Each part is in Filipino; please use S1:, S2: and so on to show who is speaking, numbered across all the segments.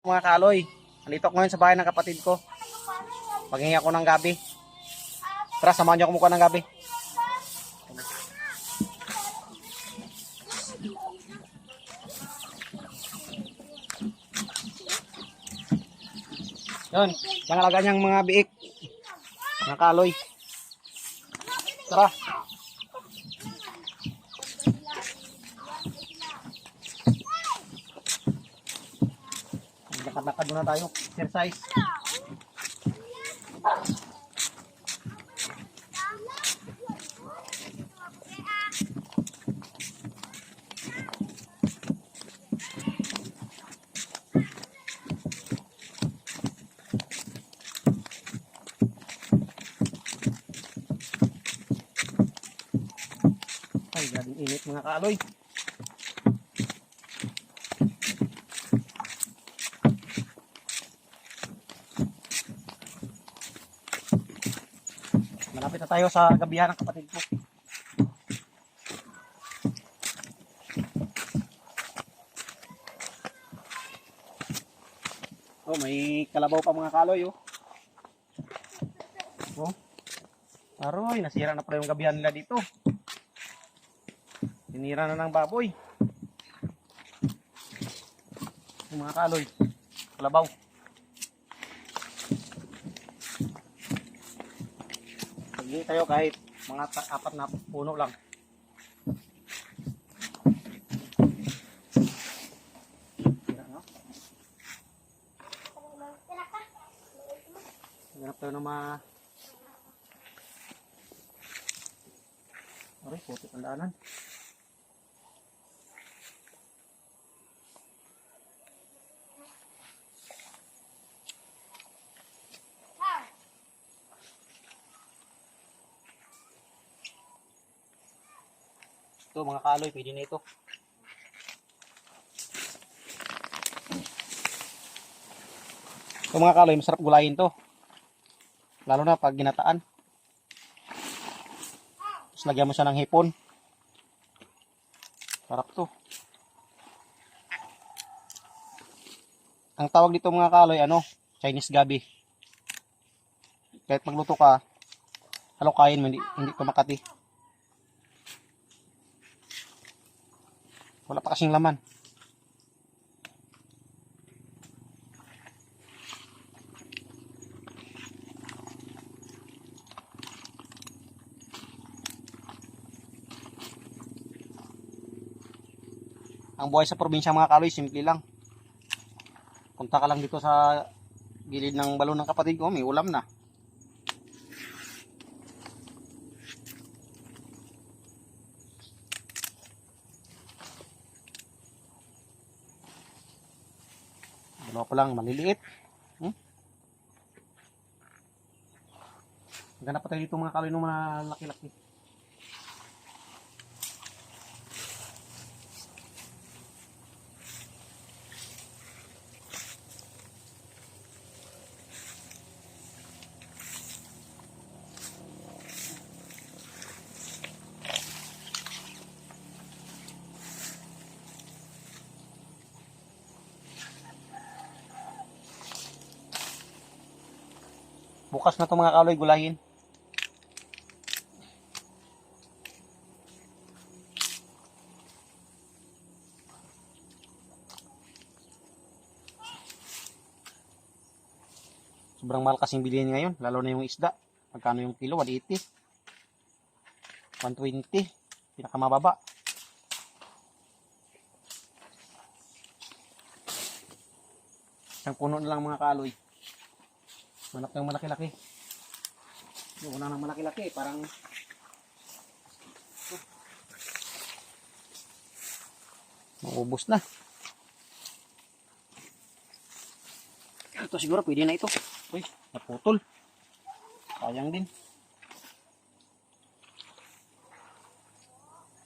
S1: Mga kaloy, nandito ako ngayon sa bahay ng kapatid ko. Paghingi ako ng gabi. Tara, samahan niyo ako mukha ng gabi. Yun, yung alaga niyang mga biik. Mga kaloy. Tara. Muna tayo. Exercise. Ay, galing init mga kaaloy. Tayo sa gabihan ng kapatid ko. Oh, may kalabaw pa mga kaloy oh. Oh. Aroy, nasira na pala yung gabihan nila dito. Tinira na ng baboy. Yung mga kaloy. Kalabaw. Paghingi tayo kahit mga apat na puno lang. Hanap tayo ng mga... Aray, puti ang. Ito mga kaloy, pwede na ito. Ito mga kaloy, masarap gulayin to. Lalo na pag ginataan. Tapos lagyan mo siya ng hipon. Sarap to. Ang tawag dito mga kaloy, ano? Chinese gabi. Kahit magluto ka, halokayin mo, hindi, hindi ka kasing laman. Ang buhay sa probinsya mga kaloy, simple lang. Punta ka lang dito sa gilid ng balon ng kapatid ko, may ulam na. Dalawa pa lang, maliliit. Hmm? Maganda pa tayo dito mga kaloy ng mga laki-laki. Bukas na to mga kaloy, gulahin. Sobrang mahal kasing bilihin ngayon, lalo na yung isda. Magkano yung kilo? 180. 120. Pinakamababa. Isang puno na lang mga kaloy. Manap ng malaki-laki. Yung una ng malaki-laki, parang maubos na. Ito siguro pwede na ito. Uy, naputol. Sayang din.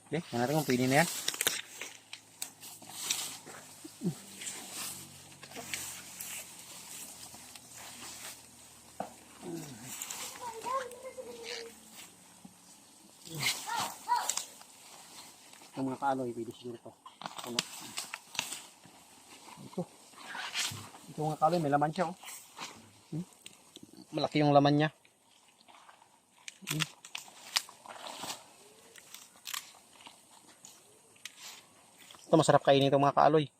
S1: Okay, natin kung pwede na yan. Yung mga kaaloy, pwede siguro ito. Puno. Ito. Ito mga kaloy, may laman siya oh. Hmm? Malaki yung laman niya. Hmm. Ito masarap kainin ito mga kaaloy.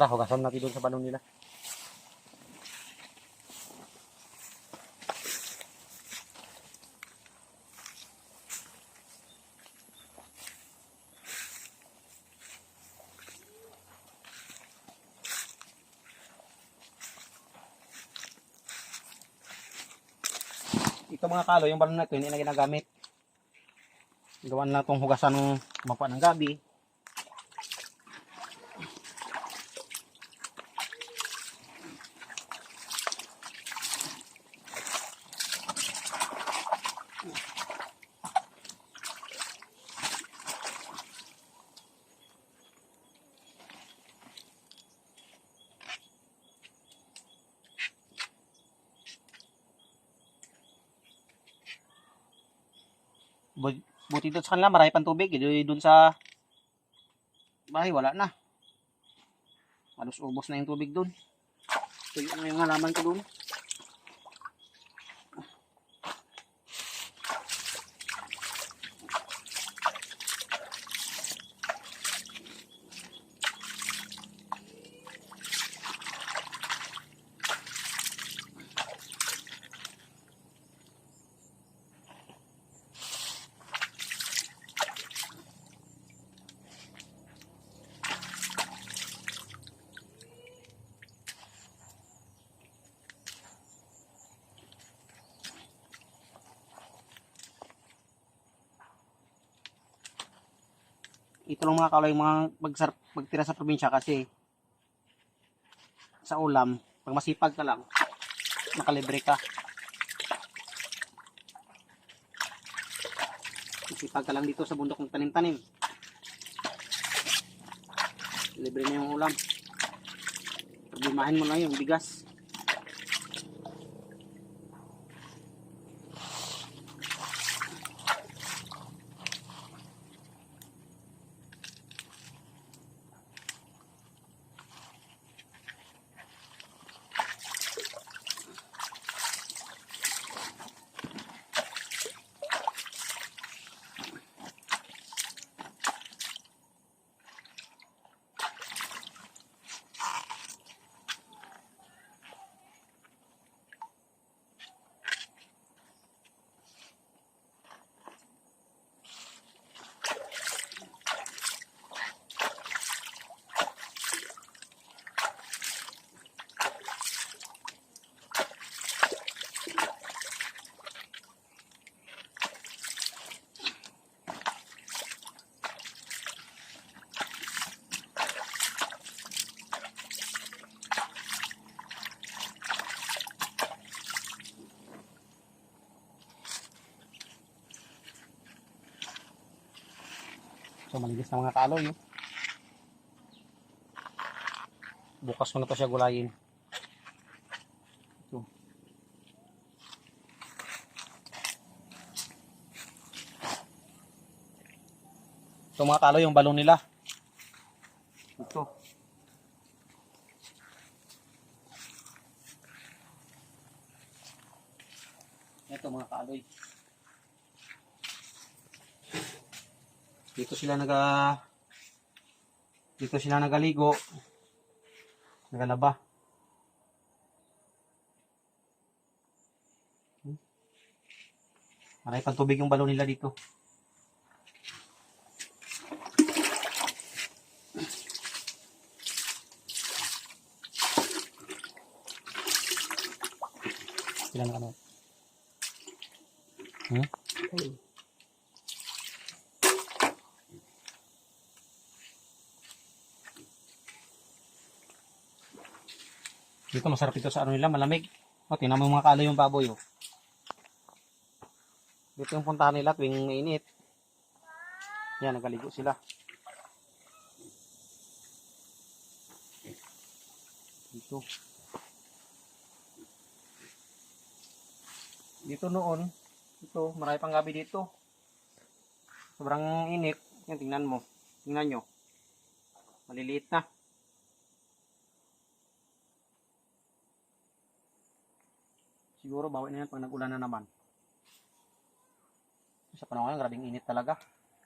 S1: Tara, hugasan natin doon sa banong nila. Ito mga kalo, yung balon na ito, hindi na ginagamit. Gawan lang itong hugasan ng makuha ng gabi. Buti doon sa kanila, marami pang tubig. Doon sa bahay, wala na. Halos ubos na yung tubig doon. Tuyo na yung halaman ko doon. Ito lang mga kalay mga magsar, magtira sa probinsya kasi sa ulam, pag masipag ka lang, makalibre ka. Masipag ka lang dito sa bundok ng tanim-tanim. Libre na yung ulam. Problemahin mo lang yung bigas. So malinis na mga kaloy. Oh. Bukas ko na to siya gulayin. Ito. Ito mga kaloy yung balon nila. Ito. Ito mga kaloy. Dito sila naga Dito sila nagaligo. Nagalaba. Hmm. Marami pang tubig yung balon nila dito. Sila na ano. Hmm? Dito masarap ito sa ano nila, malamig. O, tingnan mo yung mga kalo yung baboy, oh. Dito yung puntahan nila tuwing mainit. Yan, nagaligo sila. Dito. Dito noon, ito, marami pang gabi dito. Sobrang init. Yan, tingnan mo. Tingnan nyo. Maliliit na. Siguro bawi na yan pag nag-ulan na naman. Sa panahon ngayon, grabing init talaga.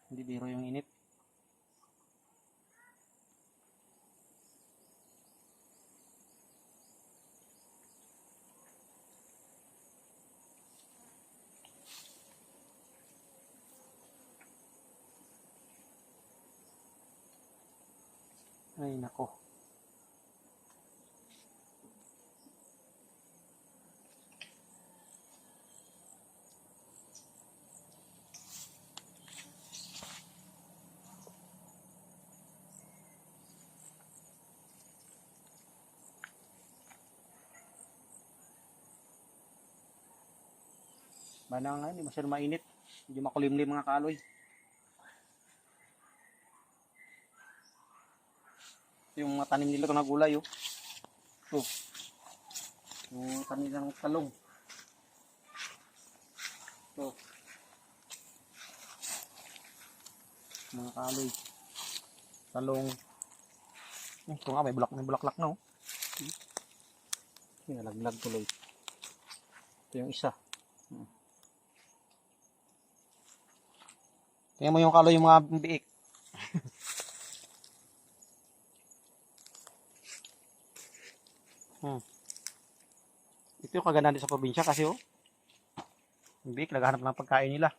S1: Hindi biro yung init. Ay, nako. Bana nga, hindi masyadong mainit. Hindi makulimlim mga kaloy. Yung mga tanim nila ito na gulay, oh. Oh. Yung tanim ng talong. Oh. Mga kaloy. Talong. Ito nga, may bulak, may bulaklak na, oh. Hmm. Nalaglag tuloy. Ito yung isa. Tingnan mo yung kaloy yung mga biik. Hmm. Ito yung kagandahan sa probinsya kasi oh. Biik, naghahanap ng pagkain nila.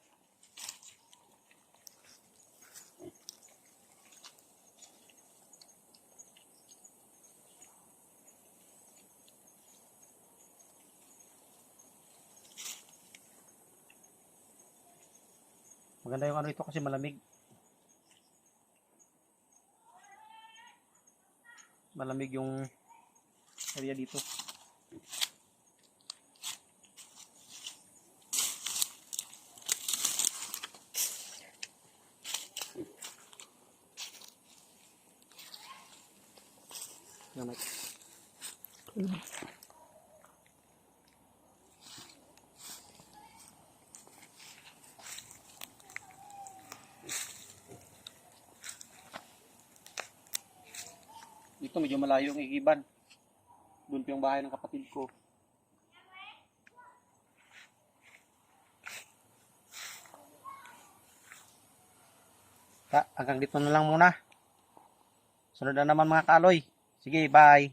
S1: Maganda yung ano ito kasi malamig. Malamig yung area dito. Yan, Dito medyo malayo yung igiban. Doon pa yung bahay ng kapatid ko. Ta, hanggang dito na lang muna. Sunod na naman mga kaloy. Sige, bye.